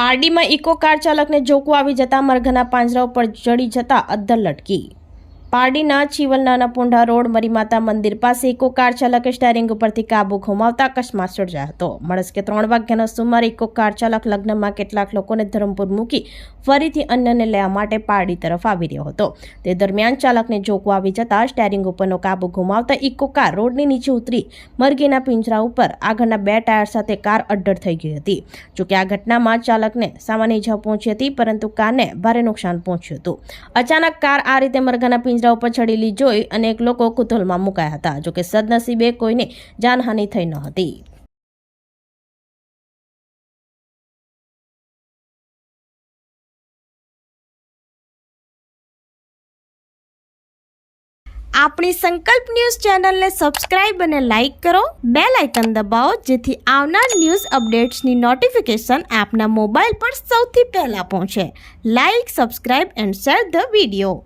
પારડીમાં eco car ચાલકને જોકો આવી જતા મરઘાના પાંજરા ઉપર ચડી જતા અદ્ધર લટકી. પારડીના ચીવલનાના પુંઢા રોડ મરીમાતા મંદિર પાસે ઇકો કાર ચાલકે સ્ટેરિંગ ઉપરથી કાબુ ગુમાવતા અકસ્માત સર્જાયો હતો. મળસ કે ત્રણ વાગ્યાના સુમારે ઇકો કાર ચાલક લગ્નમાં કેટલાક લોકોને ધરમપુર મૂકી ફરીથી અન્યને લેવા માટે પારડી તરફ આવી રહ્યો હતો. તે દરમિયાન ચાલકને જોકો આવી જતા સ્ટેરિંગ ઉપરનો કાબુ ગુમાવતા ઇકો કાર રોડની નીચે ઉતરી મરઘીના પિંજરા ઉપર આગળના બે ટાયર સાથે કાર અડ્ડર થઈ ગઈ હતી. જોકે આ ઘટનામાં ચાલકને સામાન્ય ઇજા પહોંચી હતી, પરંતુ કારને ભારે નુકસાન પહોંચ્યું હતું. અચાનક કાર આ રીતે મરઘાના પિંજરા ઉપર ચડેલી જોઈ અનેક લોકો કુતૂહલમાં મુકાયા હતા. જોકે સદનસીબે કોઈને જાનહાનિ થઈ ન હતી. આપણી સંકલ્પ ન્યૂઝ ચેનલને સબસ્ક્રાઇબ અને લાઇક કરો. બે લાઇકન દબાવો, જેથી આવનાર ન્યૂઝ અપડેટ્સની નોટિફિકેશન આપના મોબાઈલ પર સૌથી પહેલાં પહોંચે. Like, subscribe and share the video.